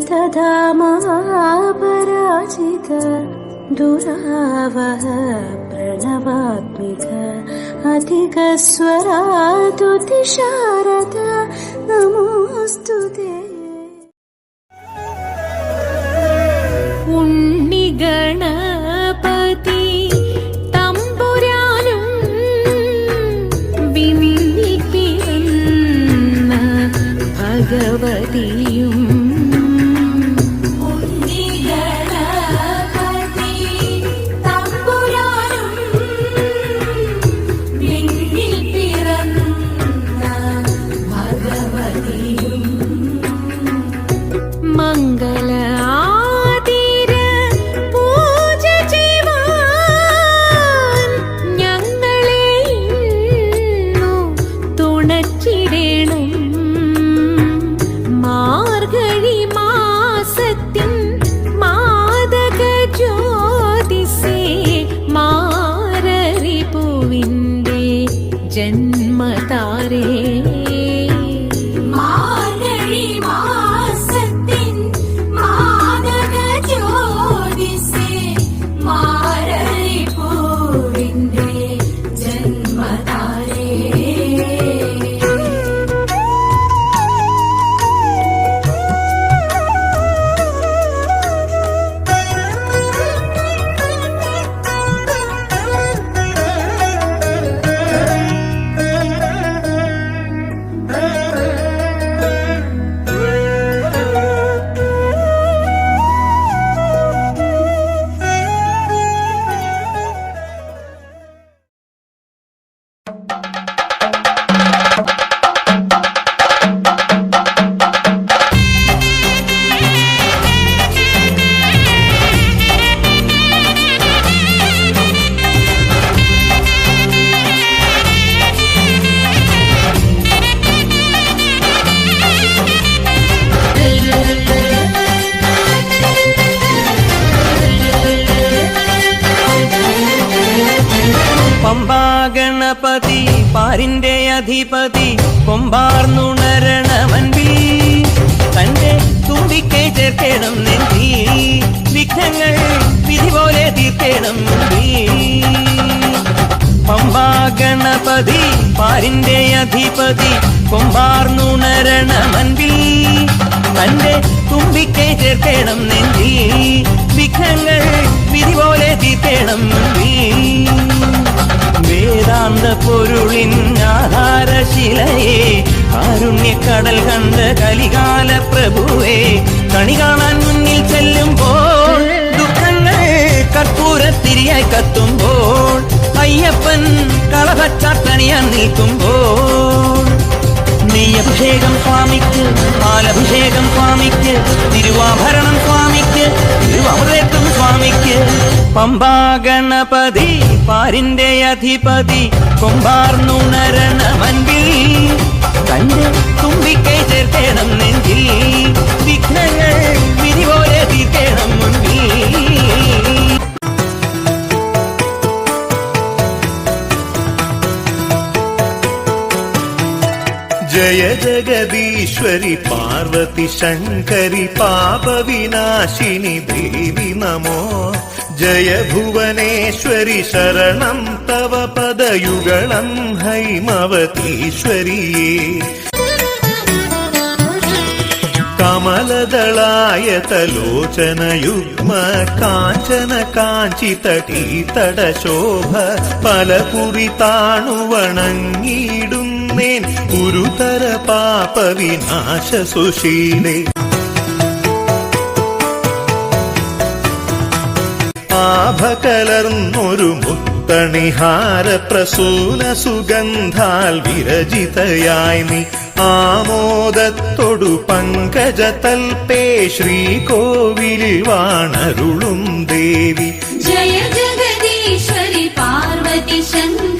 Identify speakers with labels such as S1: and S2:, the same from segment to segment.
S1: द्रुतधामा पराजित दुरावह प्रणवात्मिक अधिकस्वरातुतिशारद नमोऽस्तु ते తారే
S2: പമ്പാഗണപതി പാരിന്റെ അധിപതി കൊമ്പാർന്നുണരണമൻപി തന്റെ തുമ്പിക്കൈ ചേർക്കണം നെന്തി വിഘ്നങ്ങൾ വിധി പോലെ തീർക്കണം പമ്പാ ഗണപതി പാരിന്റെ അധിപതി കൊമ്പാർന്നുണരണമൻപി തന്റെ തുമ്പിക്കൈ ചേർക്കണം നെന്തി വിഘ്നങ്ങൾ വിധി പോലെ തീർക്കണം മുമ്പി വേദാന്ത പൊരുളിൻ ആധാരശിലയെ കാരുണ്യക്കടൽ കണ്ട കലികാല പ്രഭുവേ കണി കാണാൻ മുന്നിൽ ചെല്ലുമ്പോൾ ദുഃഖങ്ങൾ കർപ്പൂരത്തിരിയായി കത്തുമ്പോൾ അയ്യപ്പൻ കളഭച്ചാട്ടണിയാൻ നിൽക്കുമ്പോൾ നെയ്യഭിഷേകം സ്വാമിക്ക് പാലഭിഷേകം സ്വാമിക്ക് തിരുവാഭരണം സ്വാമിക്ക് തിരുവമൃതത്വം സ്വാമിക്ക്. പമ്പാ ഗണപതി പാരിന്റെ അധിപതി കൊമ്പാർന്നുണരണമൻപിൽ തന്റെ തുമ്പിക്കൈ ചേർക്കണം നെഞ്ചിൽ. വിഘ്നങ്ങൾ വിധി ജയ ജഗദീശ്വരി പാർവതി
S3: ശങ്കരി പാപവിനാശിനി ദേവി നമോ ജയ ഭുവനേശ്വരി ശരണം തവ പദയുഗളം ഹൈമവതീശ്വരിയേ കമലദളായതലോചനയുഗ്മ കാഞ്ചന കാഞ്ചിതടീതടശോഭ പല കുറി താണുവണങ്ങിയിടും നീൻ ഗുരുതര പാപ വിനാശ സുശീലേ. ആഭ കലർന്നൊരു മുത്തണിഹാര പ്രസൂന സുഗന്ധാൽ വിരചിതയായി നീ. ആമോദത്തൊടു പങ്കജ തൽപേ ശ്രീകോവിലിൽ വാണരുളും ദേവി.
S4: ജയ ജഗദീശ്വരി പാർവതി ശങ്കർ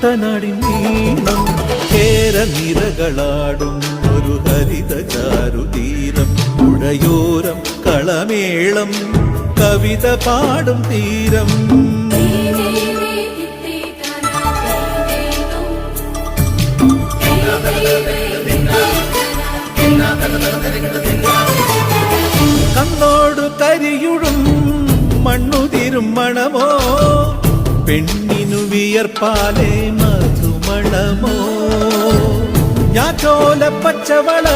S5: കുട്ടനാടിൻ നീളം കേര നിരകളാടും ഒരു ഹരിത ചാരുതീരം പുഴയോരം കളമേളം കവിത പാടും തീരം. കണ്ണോട് കരിയുടും മണ്ണുതിരും മണമോ? പെണ്ണിനു വിയർപ്പാലേ മധുമണമോ? ഞാൻ ചോല പച്ചവള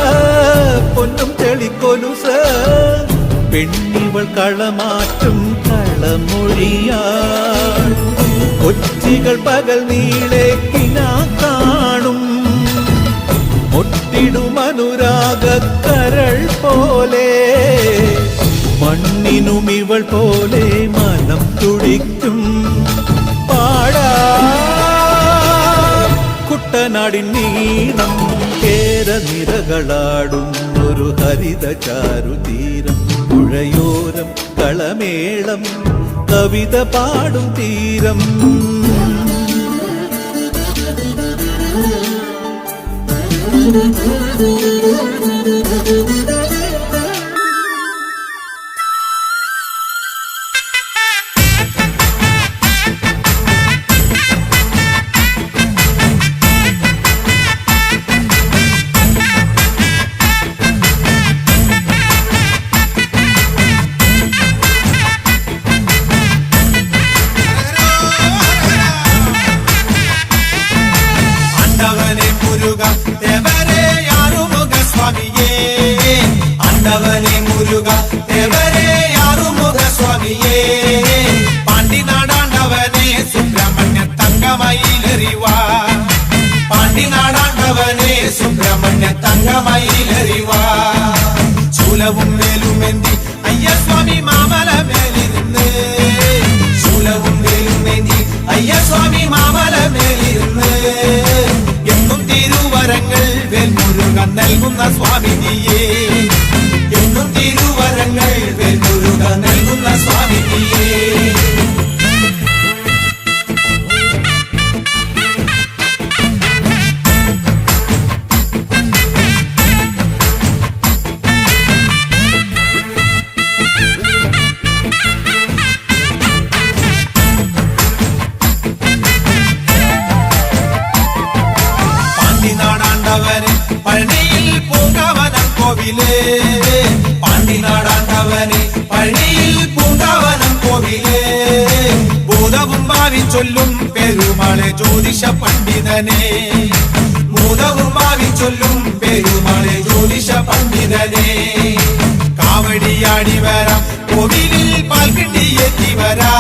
S5: പൊന്നും തെളിക്കൊലുസ് പെണ്ണിവൾ കളമാറ്റും കളമൊഴിയ കൊച്ചികൾ പകൽ നീളെ കിനാ കാണും. ഒട്ടിടുമനുരാഗ കരൾ പോലെ. മണ്ണിനും ഇവൾ പോലെ മനം തുടിക്കും. കാട്ടനാടിൻ കേര നിരകളാടും ഒരു ഹരിത ചാരുതീരം പുഴയോരം കളമേളം കവിത പാടും തീരം
S6: Thank you. ஆண்டவனே முருகா தேவரே யாருமுக சுவாமியே பாண்டி நாடாண்டவனே சுப்பிரமணிய தங்கமயிலறிவா பாண்டி நாடாண்டவனே சுப்பிரமணிய தங்கமயிலறிவா சூலவும் തിരുവരങ്ങൾ വേൽമുരുകൻ നൽകുന്ന സ്വാമിനിയേ എന്നും തിരുവരങ്ങൾ വേൽമുരുകൻ നൽകുന്ന സ്വാമിനിയേ நாடாண்டவனே பழனியில் பூங்காவனம் கோவிலே. பாண்டி நாடாண்டவனே பழனியில் பூங்காவனம் கோவிலே. பூதவும் பாவி சொல்லும் பெருமாளே ஜோதிஷ பண்டிதனே. பூதவும் பாவி சொல்லும் பெருமாளே ஜோதிஷ பண்டிதனே. காவடியாடி வரா கோவிலில் பால்கண்டி ஏற்றி வரா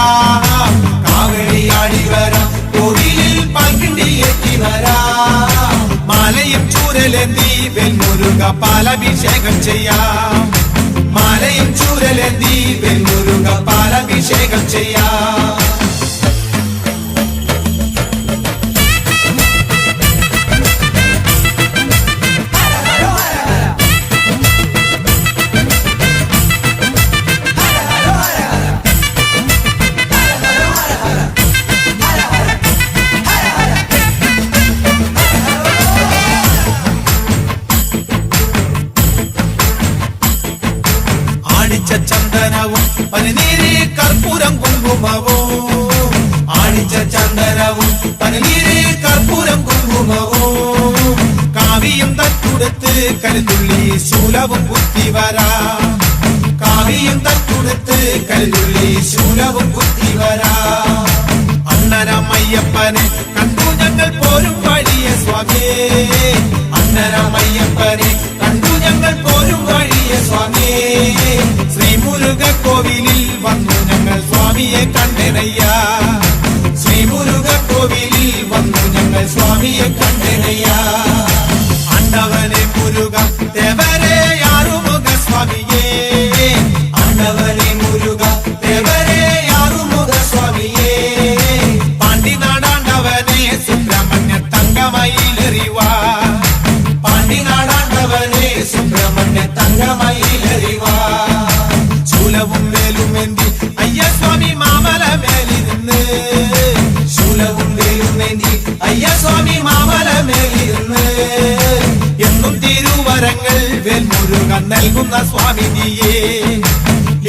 S6: മാലയും ചൂരലെന്തി വെൽമുരുക പാലഭിഷേകം ചെയ്യാം. മാലയും ചൂരലെന്തി വെൽമുരുക പാലഭിഷേകം ചെയ്യാം. പനിനീര് കർപ്പൂരം കുങ്കുമവും. ആണിച്ച ചന്ദനവും പനിനീരി കർപ്പൂരം കുങ്കുമവും. കാവിയും തട്ടുടുത്ത് കരുതുള്ളി ശൂലവും കുത്തി വരാ. കാവിയും തട്ടുടുത്ത് കരുതുള്ളി ശൂലവും കുത്തി വരാ. അന്നരമയ്യപ്പനെ കണ്ടു ഞങ്ങൾ പോരും വഴിയ സ്വാമിയേ. അന്നരമയ്യപ്പനെ കണ്ടു ഞങ്ങൾ പോരും വഴിയ സ്വാമിയെ സ്വാമിയേ ശ്രീ മുരുക കോവിലിൽ വന്നു ഞങ്ങൾ സ്വാമിയെ കണ്ടനയ്യ ശ്രീ മുരുക കോവിലിൽ വന്നു ഞങ്ങൾ സ്വാമിയെ കണ്ടനയ്യ അണ്ടവനെ മുരുക സ്വാമി മാമലമേലിന്ന് എന്നും തിരുവരങ്ങൾ വെൽമുരുകൻ നൽകുന്ന സ്വാമി നീയേ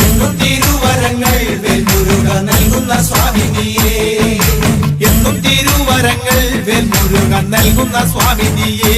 S6: എന്നും തിരുവരങ്ങൾ വെൽമുരുകൻ നൽകുന്ന സ്വാമി നീയേ എന്നും തിരുവരങ്ങൾ വെൽമുരുകൻ നൽകുന്ന സ്വാമി നീയേ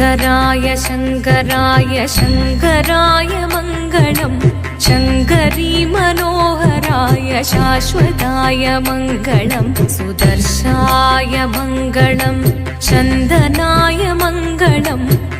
S4: शङ्कराय शङ्कराय शङ्कराय मङ्गलम् शङ्करी मनोहराय शाश्वताय मङ्गलं सुदर्शाय मङ्गलं चन्दनाय मङ्गलम्